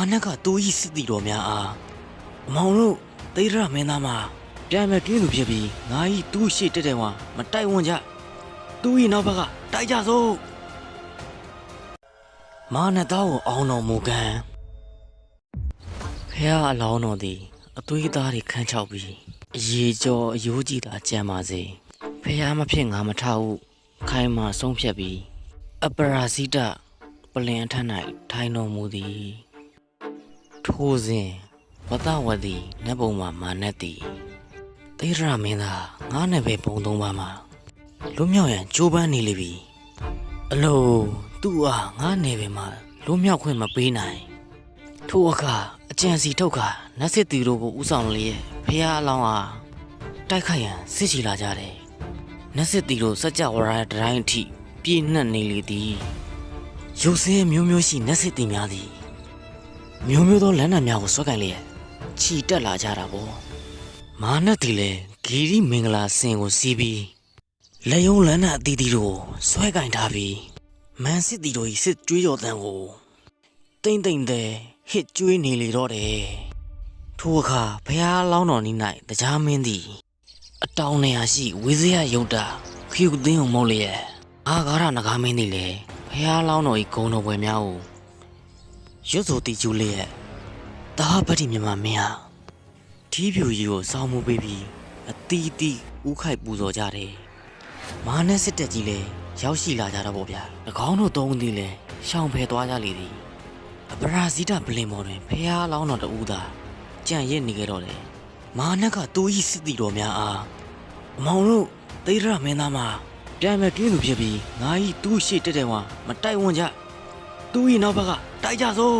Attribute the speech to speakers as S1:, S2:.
S1: အာနက်ကတူဤစစ်တီတော်များအားအမောင်တို့သိရမင်းသားမှာပြန်မဲ့တွင်းသူဖြစ်ပြီးငါဤသူ့ရှေ့တက်တယ်ဝါမတိုက်ဝန်းကြသူဤနောက်ဘက်ကတိုက်ကြစို့မာနတော်ကိုအောင်းတော်မူကံဖះအလောင်းတော်သည်အသွေးသားတွေခန်းချောက်ပြီးအရေးကြောအယိုးကြည့်သာကြံပါစေဖះမဖြစ်ငါမထဟုခိုင်မာဆုံးဖြတ်ပြီးအပရာဇိတပလင်အထက်၌ထိုင်တော်မူသည် ထိုစဉ်ဝတဝတိနတ်ဘုံမှာမာနက်သည်သေရမင်းသားငါးနယ်ပဲပုံသုံးပါမှာလွတ်မြောက်ရန်ကြိုးပမ်းနေလိမ့်ပြီအလိုသူ့အားငါးနယ်ပဲမှာလွတ်မြောက်ခွင့်မပေးနိုင်ထိုအခါအကြံစီထုတ်ခါနတ်စစ်တီတို့ကိုဥဆောင်လျက်ဖះအလောင်းအားတိုက်ခိုက်ရန်စစ်ချီလာကြတယ်နတ်စစ်တီတို့စัจ java ရတိုင်းအထိပြည့်နှက်နေလေသည်ရုပ်စင်းမျိုးမျိုးရှိနက်စစ်တင်များသည် မျိုးမျိုးသောလမ်းနာများကိုဆွဲကင်လျက်ခြီတက်လာကြတာပေါ့မာနတ်တီလည်းဂီရီမင်္ဂလာစင်ကိုစီးပြီးလက်ယုံလမ်းနာအသီးသီးတို့ကိုဆွဲကင်ထားပြီးမန်စစ်တီတို့၏စစ်ကြွေးကြော်တန်ကိုတိမ့်တိမ့်တဲ့ဟစ်ကြွေးနေလေတော့တယ်ထိုအခါဘုရားလောင်းတော်နီး၌တရားမင်းသည်အတောင်နေရာရှိဝိဇယယုတ်တာခီယူသိန်းကိုမုတ်လျက်အာဂါရနဂါမင်းသည်လည်းဖះလောင်းတော်ဤဂုံတော်ပွဲများကို ရွတ်ဆိုတီကျူးလျက်တာပတိမြမမင်းဟာထီးဖြူကြီးကိုစောင်းမှုပေးပြီးအတီးတီးဥခိုက်ပူဇော်ကြတယ်။မာနဲ့စစ်တက်ကြီးလည်းရောက်ရှိလာကြတော့ဗောဗျာ။၎င်းတို့သုံးဦးသည်လည်းရှောင်ဖယ်သွားကြလေသည်။အပရာဇိတပလင်မော်တွင်ဖះလောင်းတော်တူသာကြံ့ရစ်နေကြတော့တယ်။မာနက်ကတူဤစစ်တီတော်များအားအမောင်တို့သိရမင်းသားမှာပြန်မဲ့တွင်းသူဖြစ်ပြီးငါဤသူ့ရှေ့တက်တယ်ဝါမတိုက်ဝန်းကြ သူ့ဤနောက်ဘက်ကတိုက်ကြစို့